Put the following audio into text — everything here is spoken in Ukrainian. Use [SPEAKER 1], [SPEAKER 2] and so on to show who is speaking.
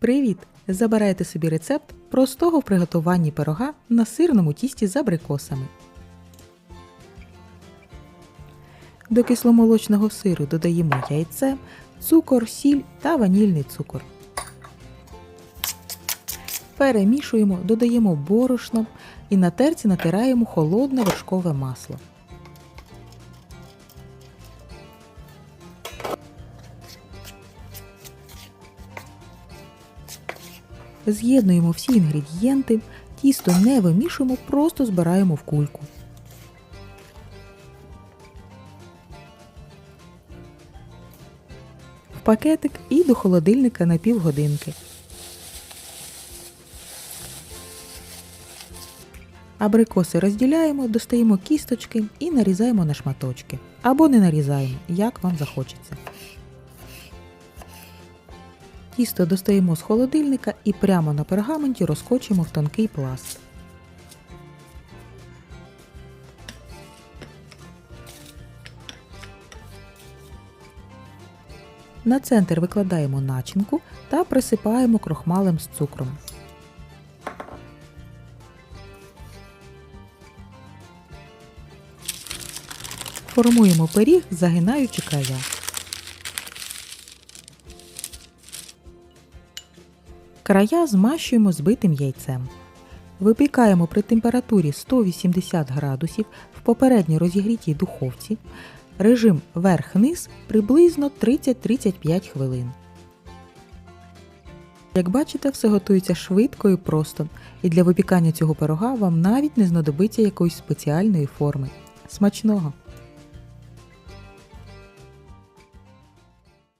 [SPEAKER 1] Привіт! Забирайте собі рецепт простого в приготуванні пирога на сирному тісті з абрикосами. До кисломолочного сиру додаємо яйце, цукор, сіль та ванільний цукор. Перемішуємо, додаємо борошно і на терці натираємо холодне вершкове масло. З'єднуємо всі інгредієнти, тісто не вимішуємо, просто збираємо в кульку. В пакетик і до холодильника на півгодинки. Абрикоси розділяємо, достаємо кісточки і нарізаємо на шматочки. Або не нарізаємо, як вам захочеться. Тісто достаємо з холодильника і прямо на пергаменті розкочуємо в тонкий пласт. На центр викладаємо начинку та присипаємо крохмалем з цукром. Формуємо пиріг, загинаючи края. Края змащуємо збитим яйцем. Випікаємо при температурі 180 градусів в попередньо розігрітій духовці. Режим верх-низ приблизно 30-35 хвилин. Як бачите, все готується швидко і просто, і для випікання цього пирога вам навіть не знадобиться якоїсь спеціальної форми. Смачного!